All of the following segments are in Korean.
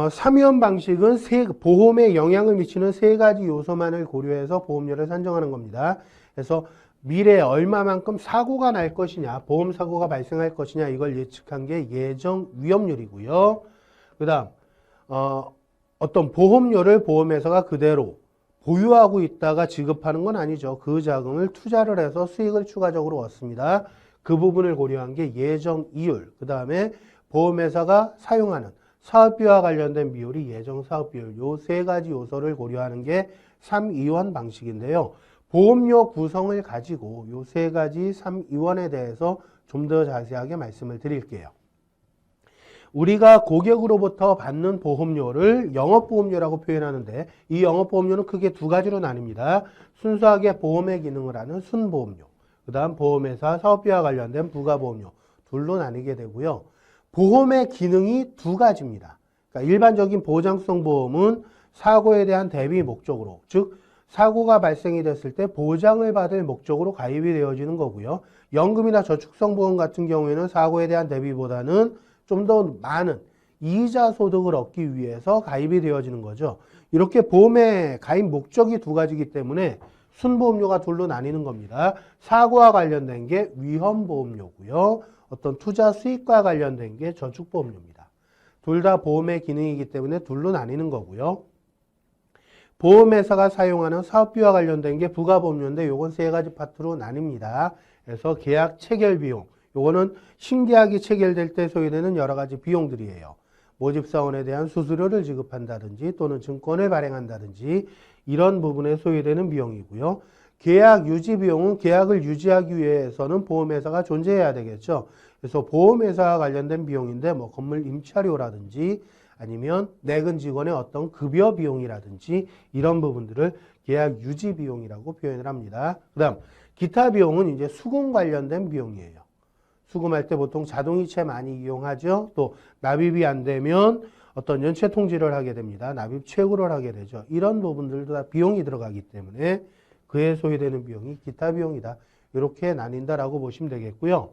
어, 3위원 방식은 세, 보험에 영향을 미치는 세 가지 요소만을 고려해서 보험료를 산정하는 겁니다. 그래서 미래에 얼마만큼 사고가 날 것이냐, 보험 사고가 발생할 것이냐 이걸 예측한 게 예정 위험률이고요. 그 다음 어, 어떤 보험료를 보험회사가 그대로 보유하고 있다가 지급하는 건 아니죠. 그 자금을 투자를 해서 수익을 추가적으로 얻습니다. 그 부분을 고려한 게 예정 이율, 그 다음에 보험회사가 사용하는 사업비와 관련된 비율이 예정 사업비율, 요 세 가지 요소를 고려하는 게 3이원 방식인데요. 보험료 구성을 가지고 요 세 가지 3이원에 대해서 좀 더 자세하게 말씀을 드릴게요. 우리가 고객으로부터 받는 보험료를 영업보험료라고 표현하는데 이 영업보험료는 크게 두 가지로 나뉩니다. 순수하게 보험의 기능을 하는 순보험료, 그 다음 보험회사 사업비와 관련된 부가보험료 둘로 나뉘게 되고요. 보험의 기능이 두 가지입니다. 그러니까 일반적인 보장성 보험은 사고에 대한 대비 목적으로, 즉 사고가 발생이 됐을 때 보장을 받을 목적으로 가입이 되어지는 거고요. 연금이나 저축성 보험 같은 경우에는 사고에 대한 대비보다는 좀 더 많은 이자 소득을 얻기 위해서 가입이 되어지는 거죠. 이렇게 보험의 가입 목적이 두 가지이기 때문에 순보험료가 둘로 나뉘는 겁니다. 사고와 관련된 게 위험보험료고요. 어떤 투자 수익과 관련된 게 저축보험료입니다. 둘 다 보험의 기능이기 때문에 둘로 나뉘는 거고요. 보험회사가 사용하는 사업비와 관련된 게 부가보험료인데 요건 세 가지 파트로 나뉩니다. 그래서 계약 체결 비용, 요거는 신계약이 체결될 때 소요되는 여러 가지 비용들이에요. 모집사원에 대한 수수료를 지급한다든지 또는 증권을 발행한다든지 이런 부분에 소요되는 비용이고요. 계약 유지 비용은 계약을 유지하기 위해서는 보험회사가 존재해야 되겠죠. 그래서 보험회사와 관련된 비용인데 뭐 건물 임차료라든지 아니면 내근 직원의 어떤 급여 비용이라든지 이런 부분들을 계약 유지 비용이라고 표현을 합니다. 그다음 기타 비용은 이제 수금 관련된 비용이에요. 수금할 때 보통 자동이체 많이 이용하죠. 또 납입이 안 되면 어떤 연체 통지를 하게 됩니다. 납입 최고를 하게 되죠. 이런 부분들도 다 비용이 들어가기 때문에 그에 소요되는 비용이 기타 비용이다. 이렇게 나뉜다라고 보시면 되겠고요.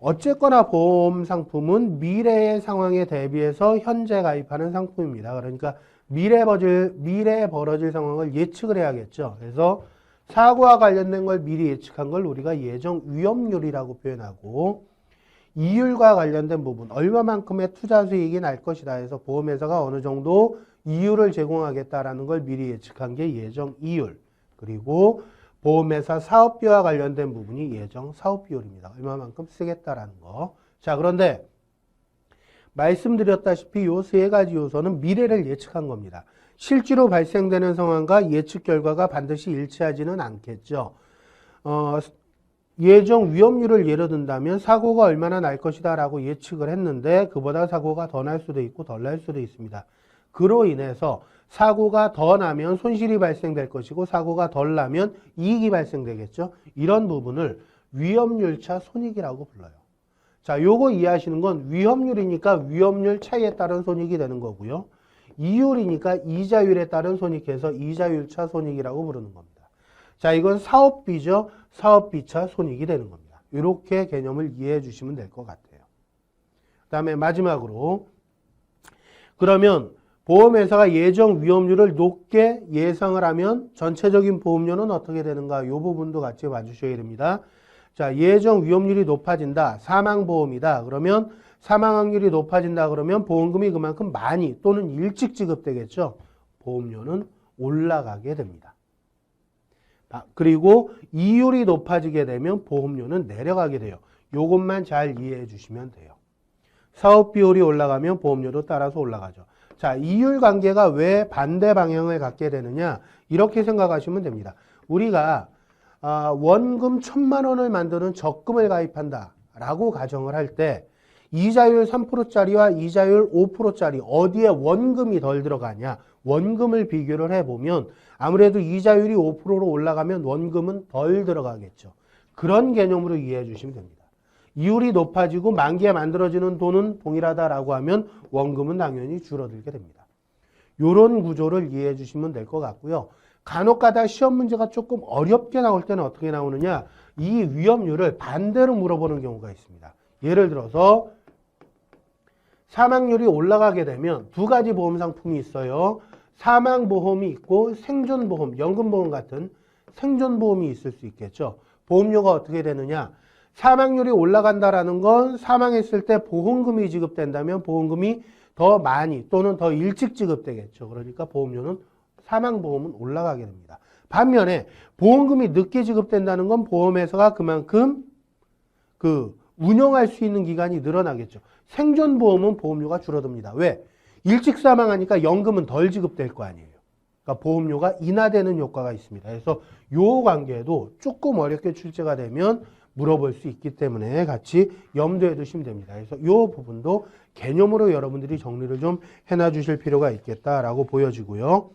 어쨌거나 보험 상품은 미래의 상황에 대비해서 현재 가입하는 상품입니다. 그러니까 미래 벌어질, 미래에 벌어질 상황을 예측을 해야겠죠. 그래서 사고와 관련된 걸 미리 예측한 걸 우리가 예정 위험률이라고 표현하고 이율과 관련된 부분 얼마만큼의 투자 수익이 날 것이다 해서 보험회사가 어느 정도 이율을 제공하겠다라는 걸 미리 예측한 게 예정 이율 그리고 보험회사 사업비와 관련된 부분이 예정 사업비율입니다. 얼마만큼 쓰겠다라는 거. 자 그런데 말씀드렸다시피 요 세 가지 요소는 미래를 예측한 겁니다. 실제로 발생되는 상황과 예측 결과가 반드시 일치하지는 않겠죠. 어, 예정 위험률을 예로 든다면 사고가 얼마나 날 것이다 라고 예측을 했는데 그보다 사고가 더 날 수도 있고 덜 날 수도 있습니다. 그로 인해서 사고가 더 나면 손실이 발생될 것이고 사고가 덜 나면 이익이 발생되겠죠. 이런 부분을 위험률차 손익이라고 불러요. 자, 요거 이해하시는 건 위험률이니까 위험률 차이에 따른 손익이 되는 거고요. 이율이니까 이자율에 따른 손익해서 이자율차 손익이라고 부르는 겁니다. 자, 이건 사업비죠. 사업비차 손익이 되는 겁니다. 이렇게 개념을 이해해 주시면 될 것 같아요. 그 다음에 마지막으로 그러면 보험회사가 예정 위험률을 높게 예상을 하면 전체적인 보험료는 어떻게 되는가 이 부분도 같이 봐주셔야 됩니다. 자, 예정 위험률이 높아진다. 사망보험이다. 그러면 사망 확률이 높아진다 그러면 보험금이 그만큼 많이 또는 일찍 지급되겠죠. 보험료는 올라가게 됩니다. 아, 그리고 이율이 높아지게 되면 보험료는 내려가게 돼요. 이것만 잘 이해해 주시면 돼요. 사업 비율이 올라가면 보험료도 따라서 올라가죠. 자, 이율 관계가 왜 반대 방향을 갖게 되느냐? 이렇게 생각하시면 됩니다. 우리가 아, 원금 천만 원을 만드는 적금을 가입한다 라고 가정을 할 때 이자율 3%짜리와 이자율 5%짜리 어디에 원금이 덜 들어가냐 원금을 비교를 해보면 아무래도 이자율이 5%로 올라가면 원금은 덜 들어가겠죠. 그런 개념으로 이해해 주시면 됩니다. 이율이 높아지고 만기에 만들어지는 돈은 동일하다라고 하면 원금은 당연히 줄어들게 됩니다. 이런 구조를 이해해 주시면 될 것 같고요. 간혹가다 시험 문제가 조금 어렵게 나올 때는 어떻게 나오느냐 이 위험률을 반대로 물어보는 경우가 있습니다. 예를 들어서 사망률이 올라가게 되면 두 가지 보험 상품이 있어요. 사망보험이 있고 생존보험, 연금보험 같은 생존보험이 있을 수 있겠죠. 보험료가 어떻게 되느냐? 사망률이 올라간다라는 건 사망했을 때 보험금이 지급된다면 보험금이 더 많이 또는 더 일찍 지급되겠죠. 그러니까 보험료는 사망보험은 올라가게 됩니다. 반면에 보험금이 늦게 지급된다는 건 보험회사가 그만큼 그 운영할 수 있는 기간이 늘어나겠죠. 생존보험은 보험료가 줄어듭니다. 왜? 일찍 사망하니까 연금은 덜 지급될 거 아니에요. 그러니까 보험료가 인하되는 효과가 있습니다. 그래서 요 관계도 조금 어렵게 출제가 되면 물어볼 수 있기 때문에 같이 염두에 두시면 됩니다. 그래서 요 부분도 개념으로 여러분들이 정리를 좀 해놔 주실 필요가 있겠다라고 보여지고요.